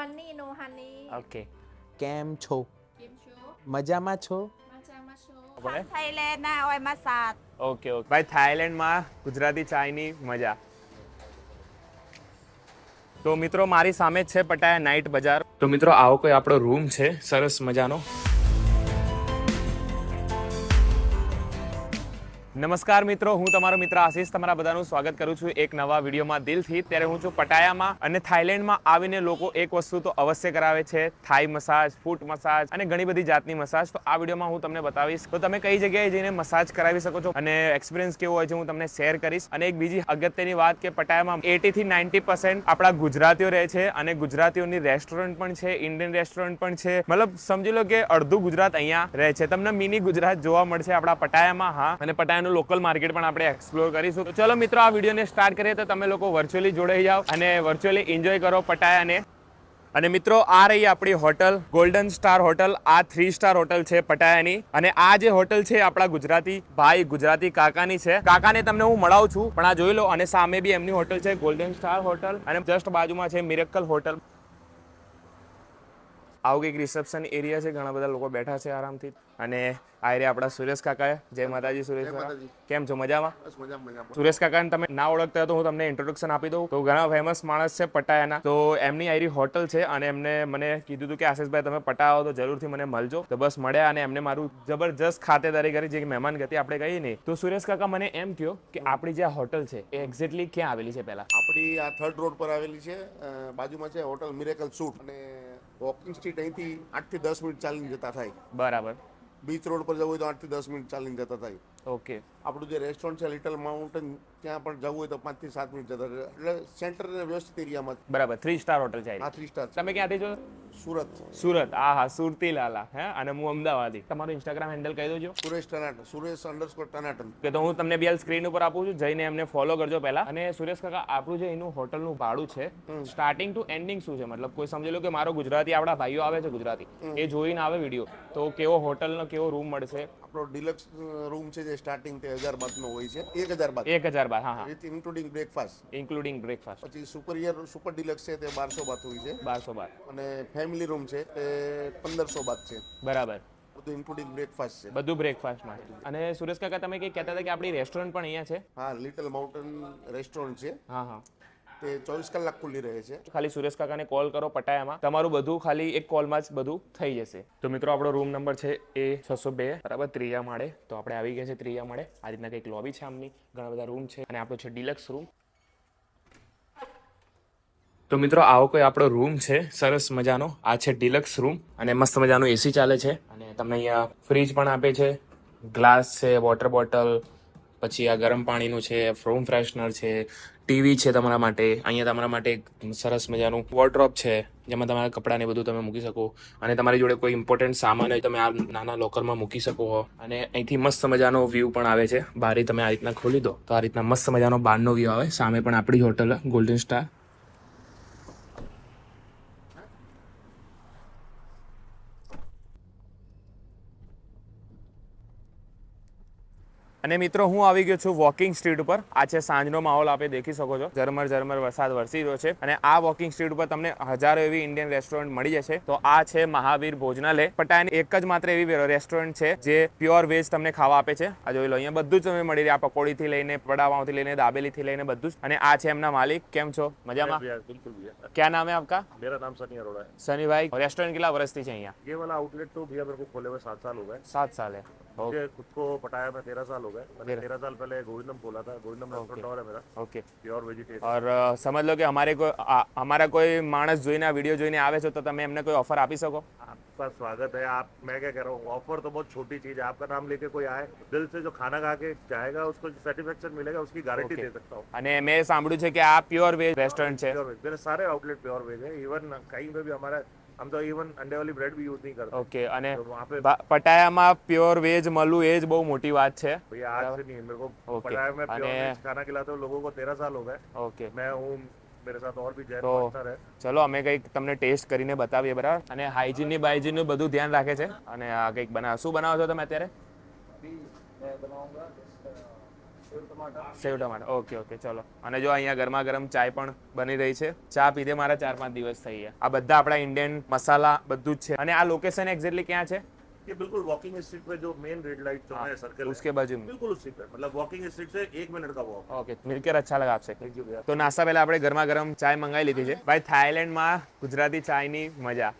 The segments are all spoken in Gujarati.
Money no honey okay. કેમ છો? કેમ છો? મજામાં છો? મજામાં છો? થાઈલેન્ડ ના હોય સાત. Okay okay. ભાઈ થાઈલેન્ડમાં ગુજરાતી ચાઈની મજા. તો મિત્રો મારી સામે છે પટાયા નાઇટ બજાર. તો મિત્રો આવો કોઈ આપણો રૂમ છે? સરસ મજાનો. નમસ્કાર મિત્રો, હું તમારો મિત્ર આશીષ તમારા બધાનું સ્વાગત કરું છું એક નવા વિડીયોમાં દિલથી. ત્યારે હું છું પટાયામાં અને થાઈલેન્ડમાં આવીને લોકો એક વસ્તુ તો અવશ્ય કરાવે છે થાઈ મસાજ, ફૂટ મસાજ અને ઘણી બધી જાતની મસાજ. તો આ વિડીયોમાં હું તમને બતાવીશ. તો તમે કઈ જગ્યાએ જઈને મસાજ કરાવી શકો છો અને એક્સપિરિયન્સ કેવો હોય છે હું તમને શેર કરીશ. અને એક બીજી અગત્યની વાત કે પટાયામાં એટી થી નાઇન્ટી પર્સન્ટ આપણા ગુજરાતીઓ રહે છે અને ગુજરાતીઓની રેસ્ટોરન્ટ પણ છે ઇન્ડિયન રેસ્ટોરન્ટ પણ છે. મતલબ સમજી લો કે અડધું ગુજરાત અહીંયા રહે છે. તમને મિની ગુજરાત જોવા મળશે આપણા પટાયામાં, હા. અને પટાયાનું લોકલ માર્કેટ પણ આપણે એક્સપ્લોર કરીશું. ચલો મિત્રો, આ વિડીયોને સ્ટાર્ટ કરીએ તો તમે લોકો વર્ચ્યુઅલી જોડાઈ જાઓ અને વર્ચ્યુઅલી એન્જોય કરો પટાયાને. અને મિત્રો, આ રહી આપણી હોટલ ગોલ્ડન સ્ટાર હોટલ આ થ્રી સ્ટાર હોટલ છે પટાયાની. અને આ જે હોટલ છે આપણા ગુજરાતી ભાઈ, ગુજરાતી કાકાની છે. કાકાને તમને હું મળાવું છું, પણ આ જોઈ લો, અને સામે બી એમની હોટલ છે ગોલ્ડન સ્ટાર હોટલ અને જસ્ટ બાજુમાં છે મિરેકલ હોટલ આવું કંઈક રિસેપ્શન એરિયા છે, ઘણા બધા લોકો બેઠા છે આરામથી. અને આ રહ્યા આપણા સુરેશ કાકા જય માતાજી સુરેશ કાકા. કેમ છો? મજામાં? સુરેશ કાકાને તમે ના ઓળખતા તો હું તમને ઇન્ટ્રોડક્શન આપી દઉં. તો ઘણા ફેમસ માણસ છે પટાયાના. તો એમની આયરી હોટલ છે અને એમને મને કીધું હતું કે આશીષભાઈ તમે પટાયા આવો તો જરૂરથી મને મળજો. તો બસ મળ્યા અને એમને મારું જબરજસ્ત ખાતેદારી કરી જે મહેમાન ગતિ આપણે કહીએ નહીં તો સુરેશ કાકા મને એમ કહ્યો કે આપણી જે હોટલ છે એ એક્ઝેક્ટલી ક્યાં આવેલી છે પહેલા? આપણી આ થર્ડ રોડ પર આવેલી છે. બાજુમાં છે હોટલ મિરેકલ સૂટ અને વોકિંગ સ્ટ્રીટ અહીંથી આઠથી દસ મિનિટ ચાલીને જતા થાય. બરાબર. બીચ રોડ પર જવું હોય તો આઠથી દસ મિનિટ ચાલીને જતા થાય. ઓકે. આપણું જે રેસ્ટોરન્ટ છે લિટલ માઉન્ટેન ત્યાં પણ જવું હોય તો પાંચથી સાત મિનિટ જતા એટલે સેન્ટર વ્યવસ્થિત એરિયામાં બરાબર થ્રી સ્ટાર હોટલ છે આ. થ્રી સ્ટાર તમે ક્યાંથી છો? સુરત. સુરત. આ હા સુરતી લાલા હે? અને હું અમદાવાદી. તમારું ઇન્સ્ટાગ્રામ હેન્ડલ કહી દોજો. સુરેશ ટનાટન સુરેશ અંડરસ્કોર ટનાટન કે તો હું તમને બે સ્ક્રીન ઉપર આપું છું જઈને એમને ફોલો કરજો પહેલા. અને સુરેશ કાકા આપણું જે એનું હોટલનું ભાડું છે સ્ટાર્ટિંગ ટુ એન્ડિંગ શું છે? મતલબ કોઈ સમજી લો કે મારો ગુજરાતી આપણા ભાઈઓ આવે છે ગુજરાતી. એ જોઈને આવે વીડિયો તો કેવો હોટલનો કેવો રૂમ મળશે? આપણો ડિલક્સ રૂમ છે જે સ્ટાર્ટિંગ તે હજાર બાદનો હોય છે. એક હજાર બાદ. એક હજાર બાદ હા હા. With including breakfast including breakfast પછી સુપરિયર સુપર ડિલક્સ છે તે બારસો બાદ હોય છે. બારસો બાર અને ફેમિલી રૂમ છે તે પંદરસો બાદ છે. બરાબર. બધું ઇન્ક્લુડિંગ બ્રેકફાસ્ટ છે. બધું બ્રેકફાસ્ટમાં અને સુરેશ કાકા તમે કઈ કહેતા હતા કે આપણી રેસ્ટોરન્ટ પણ અહીંયા છે? હા લિટલ માઉન્ટેન રેસ્ટોરન્ટ છે. હા હા. તે ચોવીસ કલાક ખુલ્લી રહે છે. ખાલી સુરેશ કાકાને કોલ કરો પટાયામાં તમારું બધું ખાલી એક કોલમાં જ બધું થઈ જશે. તો મિત્રો આપણો રૂમ નંબર છે એ છસો બે બરાબર ત્રીજા માળે. તો આપણે આવી ગયા છે ત્રીજા માળે. આ રીતના કંઈક લોબી છે આમની. ઘણા બધા રૂમ છે. અને આપણો છે ડિલક્સ રૂમ તો મિત્રો આવો કોઈ આપણો રૂમ છે. સરસ મજાનો. આ છે ડિલક્સ રૂમ અને મસ્ત મજાનું એસી ચાલે છે. અને તમને અહીંયા ફ્રીજ પણ આપે છે. ગ્લાસ છે વોટર બોટલ પછી આ ગરમ પાણીનું છે રૂમ ફ્રેશનર છે ટીવી છે તમારા માટે, અહીંયા તમારા માટે એક સરસ મજાનું વોર્ડ્રોપ છે, જેમાં તમારા કપડાને બધું તમે મૂકી શકો. અને તમારી જોડે કોઈ ઇમ્પોર્ટન્ટ સામાન હોય તમે આ નાના લોકરમાં મૂકી શકો અને અહીંથી મસ્ત મજાનો વ્યૂ પણ આવે છે. બારી તમે આ રીતના ખોલી દો. તો આ રીતના મસ્ત મજાનો બહારનો વ્યૂ આવે. સામે પણ આપણી હોટલ ગોલ્ડન સ્ટાર અને મિત્રો હું આવી ગયો છું વોકિંગ સ્ટ્રીટ ઉપર આ છે સાંજનો માહોલ આપે દેખી શકો છો ઝરમર ઝરમર વરસાદ વરસી રહ્યો છે અને આ વોકિંગ સ્ટ્રીટ ઉપર તમને હજારો એવી ઇન્ડિયન રેસ્ટોરન્ટ મળી જશે તો આ છે મહાવીર ભોજનાલય પટાયાની એક જ માત્ર એવી રેસ્ટોરન્ટ છે જે પ્યોર વેજ તમને ખાવા આપે છે આ જોઈ લો અહીંયા બધું જ તમે મળી રહે આ પકોડીથી લઈને પડાવાથી લઈને દાબેલીથી લઈને બધું જ અને આ છે એમના માલિક કેમ છો મજામાં भैया बिल्कुल भैया ક્યાં નામ है आपका मेरा नाम सनी अरोड़ा है સનીભાઈ રેસ્ટોરન્ટ કેટલા વર્ષથી છે અહીંયા ये वाला आउटलेट तो भैया मेरे को खोले हुए सात साल हो गए સાત સાલ है मुझे खुद को पटाया में तेरह साल हो गए मैंने तेरह साल पहले गोविंदम खोला था गोविंदम रेस्टोरेंट और है मेरा ओके प्योर वेजिटेरियन और अ, समझ लो કે અમારે કોઈ આ- અમારા કોઈ માણસ જોઈને આ વિડીયો જોઈને આવે છે તો તમે એમને કોઈ ઓફર આપી શકો आपका स्वागत है आप मैं क्या कह रहा हूँ ऑफर तो बहुत छोटी चीज है आपका नाम लेके कोई आए दिल से जो खाना खा के जाएगा उसको सेटिस्फेक्शन मिलेगा उसकी गारंटी Okay. दे सकता हूँ અને મેં સાંભળ્યું છે કે આ પ્યોર વેજ રેસ્ટોરન્ટ છે प्योर वेज मेरे सारे आउटलेट प्योर वेज है इवन कहीं पे भी हमारा हम तो इवन अंडे वाली ब्रेड भी यूज नहीं करते ઓકે અને तो वहाँ पे પ- પટાયામાં પ્યોર વેજ મળવું એ જ બહુ મોટી વાત છે भैया आज से नहीं है मेरे को Okay. पटाया में प्योर अने- वेज खाना खिलाते हुए लोगों को तेरह साल हो गए ઓકે मैं हूँ मेरे साथ और भी जैन तो- पार्टनर है ચલો અમે કંઈક તમને ટેસ્ટ કરીને બતાવીએ બરાબર અને હાઇજીનની બાઇજીનનું બધું ધ્યાન રાખે છે અને આ કંઈક બનાવો શું બનાવો છો તમે અત્યારે સેવ ટમાટર ઓકે ઓકે ચલો. અને જો અહીંયા ગરમા ગરમ ચાય પણ બની રહી છે. ચા પીધે મારા ચાર પાંચ દિવસ થઈ ગયા. આ બધા આપણા ઇન્ડિયન મસાલા બધું જ છે. અને આ લોકેશન એક્ઝેક્ટલી ક્યાં છે? ये बिल्कुल वॉकिंग स्ट्रीट पे जो मेन रेड लाइट जो है सर्कल उसके बाजू में बिल्कुल उसी पे मतलब वॉकिंग स्ट्रीट से एक मिनट का वॉक ओके मिलकर अच्छा लगा आपसे थैंक यू तो नास्ता પહેલા આપણે ગરમા ગરમ ચાય મંગાવી લીધી છે. ભાઈ થાઈલેન્ડમાં ગુજરાતી ચાયની મજા.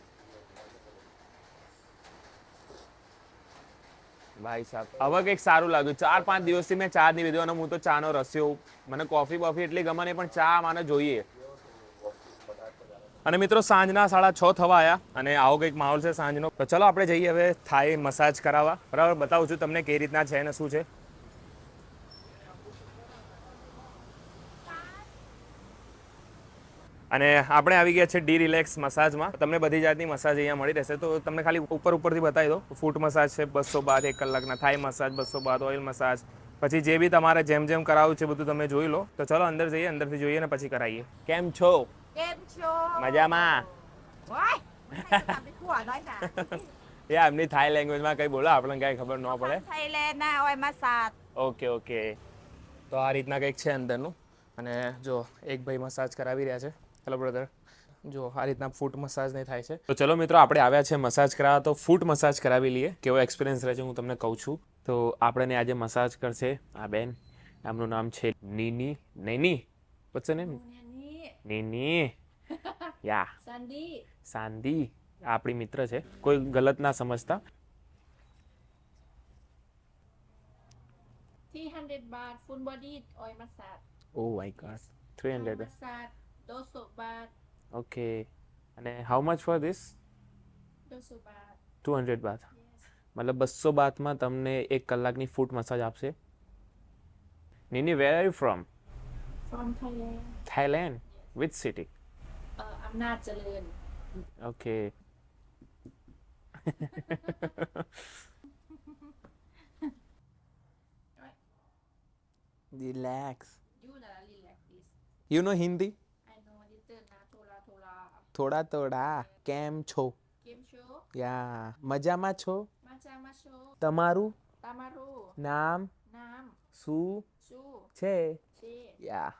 ભાઈ સાહેબ હવે કંઈક સારું લાગ્યું. ચાર પાંચ દિવસથી મેં ચા નહીં પીધો અને હું તો ચાનો રસ્યો મને કોફી બોફી એટલી ગમે નહીં, પણ ચા મને જોઈએ. અને મિત્રો, સાંજના સાડા છ થવા આવ્યા અને આવો કંઈક માહોલ છે સાંજનો. તો ચલો આપણે જઈએ હવે થાય મસાજ કરાવવા. બરાબર? બતાવું છું તમને કઈ રીતના છે ને શું છે. અને આપણે આવી ગયા છે ડી રિલેક્સ મસાજમાં. તમને બધી જાતની મસાજ અહીંયા મળી રહેશે. તો તમને ખાલી ઉપર ઉપરથી બતાવી દો ફૂટ મસાજ છે બસો બાદ એક કલાકના થાઈ મસાજ બસો બાદ ઓઇલ મસાજ. પછી જે બી તમારે જેમ જેમ કરાવવું છે બધું તમે જોઈ લો. તો ચલો અંદર જઈએ અંદરથી જોઈએ ને પછી કરાવીએ કેમ છો? કેમ છો? મજામાં? એ એમની થાઈ લેંગ્વેજમાં કંઈ બોલો આપણને કઈ ખબર ન પડે. ના ઓય ઓકે ઓકે. તો આ રીતના કંઈક છે અંદરનું. અને જો એક ભાઈ મસાજ કરાવી રહ્યા છે. હેલો બ્રધર જો આ રીતના ફૂટ મસાજ નહીં થાય છે. તો ચલો મિત્રો આપણે આવ્યા છે મસાજ કરાવવા. તો ફૂટ મસાજ કરાવી લઈએ. કેવો એક્સપિરિયન્સ રહે છે હું તમને કહું છું. તો આપણને આજે મસાજ કરશે આ બેન. એમનું નામ છે નીની. નૈની? વચ્ચે ને? નીની. યા. સાંદી. સાંદી. આપણી મિત્ર છે. કોઈ ગલત ના સમજતા. 300 baht full body oil massage oh my god three Full 200 baht. Okay અને how much for this 200 baht. Two hundred baht મતલબ બસો બાથમાં તમને એક કલાકની ફૂટ મસાજ આપશે Nini where are you from from Thailand Thailand with city Jalin. Okay relax You la relax no Hindi know. થોડા થોડા કેમ છો Kim cho. યા મજામાં છો. તમારું Tamaru. નામ Nam. શું Su. છે Che. Ya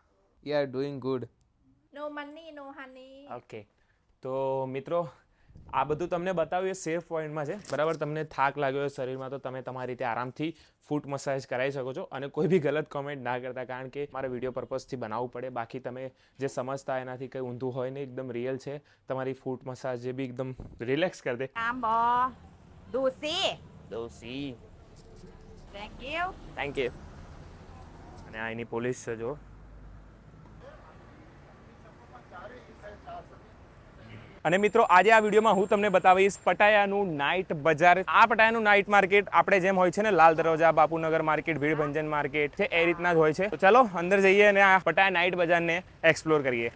you are doing good No money, no honey. Okay તો મિત્રો આ બધું તમને બતાવ્યું એ સેફ પોઈન્ટમાં છે. બરાબર? તમને થાક લાગ્યો હોય શરીરમાં તો તમે તમારી રીતે આરામથી ફૂટ મસાજ કરાવી શકો છો અને કોઈ બી ગલત કોમેન્ટ ના કરતા કારણ કે મારે વીડિયો પર્પઝથી બનાવવું પડે. બાકી તમે જે સમજતા એનાથી કંઈ ઊંધું હોય ને એકદમ રિયલ છે. તમારી ફૂટ મસાજ જે બી એકદમ રિલેક્સ કરી દે. દોસી you. થેન્ક યુ અને આ એની પોલીસ છે જો અને મિત્રો, આજે આ વિડીયોમાં હું તમને બતાવીશ પટાયાનું નાઇટ બજાર. આ પટાયાનું નાઇટ માર્કેટ આપણે જેમ હોય છે ને, લાલ દરવાજા, બાપુનગર માર્કેટ, ભીડભંજન માર્કેટ, છે, એ રીતના જ હોય છે. તો ચાલો, અંદર જઈએ અને આ પટાયા નાઇટ બજારને એક્સપ્લોર કરીએ.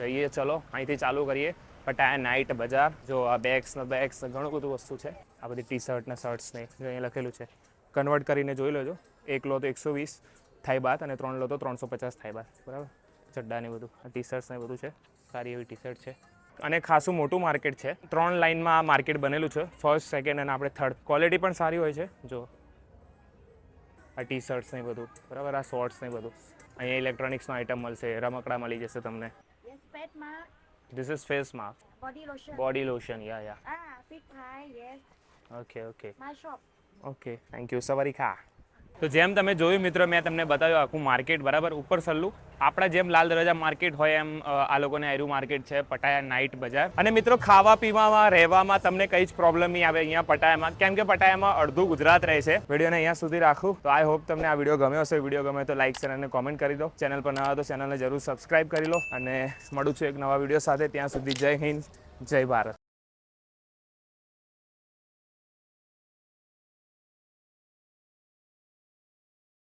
જઈએ, ચલો, અહીંથી ચાલુ કરીએ. પટાયા નાઇટ બજાર. જો આ બેગ્સ ને બેગ્સ ઘણું બધું વસ્તુ છે. આ બધી ટી શર્ટ ને શર્ટ્સ ને અહીંયા લખેલું છે. કન્વર્ટ કરીને જોઈ લેજો. એક લો તો એકસો વીસ થાય બાદ અને ત્રણ લો તો ત્રણસો પચાસ થાય બાદ. બરાબર? ચડ્ડા ને બધું ટી શર્ટ્સ ને બધું છે. સારી એવી ટી શર્ટ છે. અને ખાસું મોટું માર્કેટ છે. ત્રણ લાઇનમાં આ માર્કેટ બનેલું છે. ફર્સ્ટ સેકન્ડ અને આપણે થર્ડ ક્વોલિટી પણ સારી હોય છે. જો આ ટી શર્ટ્સ ને બધું. બરાબર? આ શોર્ટ્સ ને બધું. અહીંયા ઇલેક્ટ્રોનિક્સનો આઇટમ મળશે. રમકડા મળી જશે તમને. This is face mask body lotion body lotion yeah yeah okay okay okay thank you સવારી ખા તો જેમ તમે જોયું મિત્રો, મેં તમને બતાવ્યું આખું માર્કેટ બરાબર? ઉપર સલ્લું. આપણા જેમ લાલ દરવાજા માર્કેટ હોય એમ આ લોકોને આયરું માર્કેટ છે, પટાયા નાઇટ બજાર. અને મિત્રો, ખાવા પીવામાં, રહેવામાં તમને કઈ જ પ્રોબ્લેમ નહીં આવે અહીંયા પટાયામાં. કેમ કે પટાયામાં અડધું ગુજરાત રહે છે. વિડીયોને અહીંયા સુધી રાખું. તો આઈ હોપ તમને આ વીડિયો ગમ્યો હશે. વીડિયો ગમે તો લાઈક શેર અને કોમેન્ટ કરી દો. ચેનલ પર નવા તો ચેનલને જરૂર સબસ્ક્રાઇબ કરી લો. અને મળું છું એક નવા વીડિયો સાથે. ત્યાં સુધી જય હિન્દ, જય ભારત.